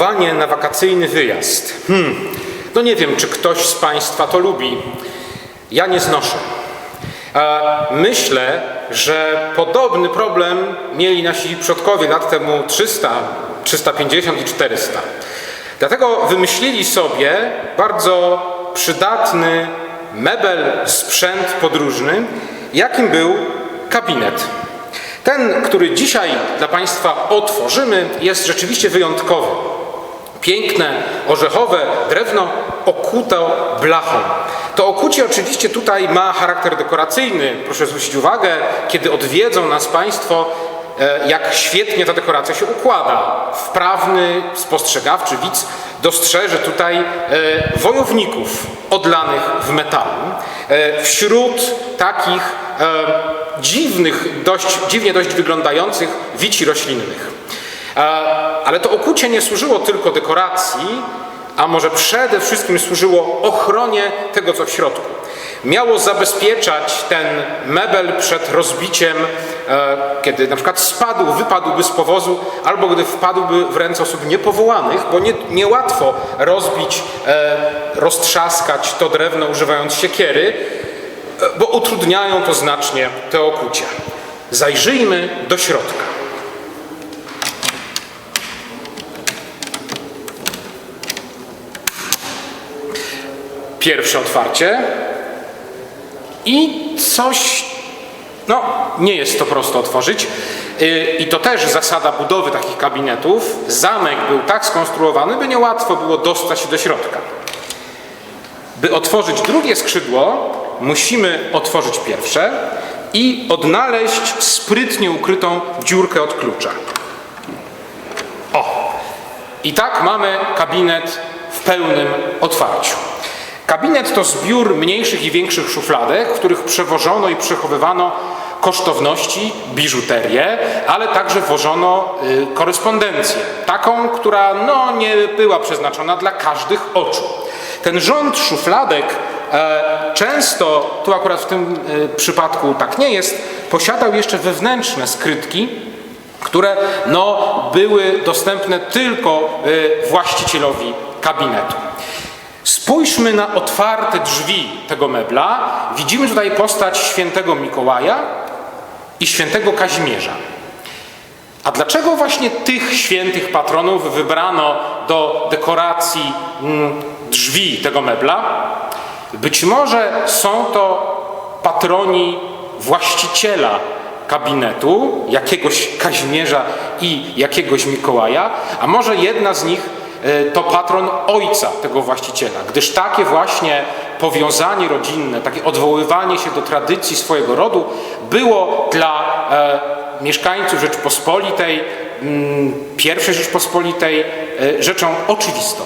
pakowanie na wakacyjny wyjazd. Hmm. No nie wiem, czy ktoś z Państwa to lubi. Ja nie znoszę. Myślę, że podobny problem mieli nasi przodkowie lat temu 300, 350 i 400. Dlatego wymyślili sobie bardzo przydatny mebel, sprzęt podróżny, jakim był kabinet. Ten, który dzisiaj dla Państwa otworzymy, jest rzeczywiście wyjątkowy. Piękne, orzechowe drewno okute blachą. To okucie oczywiście tutaj ma charakter dekoracyjny. Proszę zwrócić uwagę, kiedy odwiedzą nas Państwo, e, jak świetnie ta dekoracja się układa. Wprawny, spostrzegawczy widz dostrzeże tutaj e, wojowników odlanych w metalu. E, Wśród takich dziwnych, dość, dziwnie dość wyglądających wici roślinnych. Ale to okucie nie służyło tylko dekoracji, a może przede wszystkim służyło ochronie tego, co w środku. Miało zabezpieczać ten mebel przed rozbiciem, e, kiedy na przykład spadł, wypadłby z powozu, albo gdy wpadłby w ręce osób niepowołanych, bo nie, niełatwo rozbić, e, roztrzaskać to drewno używając siekiery, e, bo utrudniają to znacznie te okucia. Zajrzyjmy do środka. Pierwsze otwarcie. I coś, no nie jest to prosto otworzyć. Yy, I to też zasada budowy takich kabinetów. Zamek był tak skonstruowany, by niełatwo było dostać się do środka. By otworzyć drugie skrzydło, musimy otworzyć pierwsze i odnaleźć sprytnie ukrytą dziurkę od klucza. O! I tak mamy kabinet w pełnym otwarciu. Kabinet to zbiór mniejszych i większych szufladek, w których przewożono i przechowywano kosztowności, biżuterię, ale także wożono y, korespondencję, taką, która no, nie była przeznaczona dla każdych oczu. Ten rząd szufladek e, często, tu akurat w tym y, przypadku tak nie jest, posiadał jeszcze wewnętrzne skrytki, które no, były dostępne tylko y, właścicielowi kabinetu. Spójrzmy na otwarte drzwi tego mebla. Widzimy tutaj postać świętego Mikołaja i świętego Kazimierza. A dlaczego właśnie tych świętych patronów wybrano do dekoracji mm, drzwi tego mebla? Być może są to patroni właściciela kabinetu, jakiegoś Kazimierza i jakiegoś Mikołaja, a może jedna z nich to patron ojca tego właściciela, gdyż takie właśnie powiązanie rodzinne, takie odwoływanie się do tradycji swojego rodu było dla e, mieszkańców Rzeczpospolitej, mm, pierwszej Rzeczpospolitej, e, rzeczą oczywistą.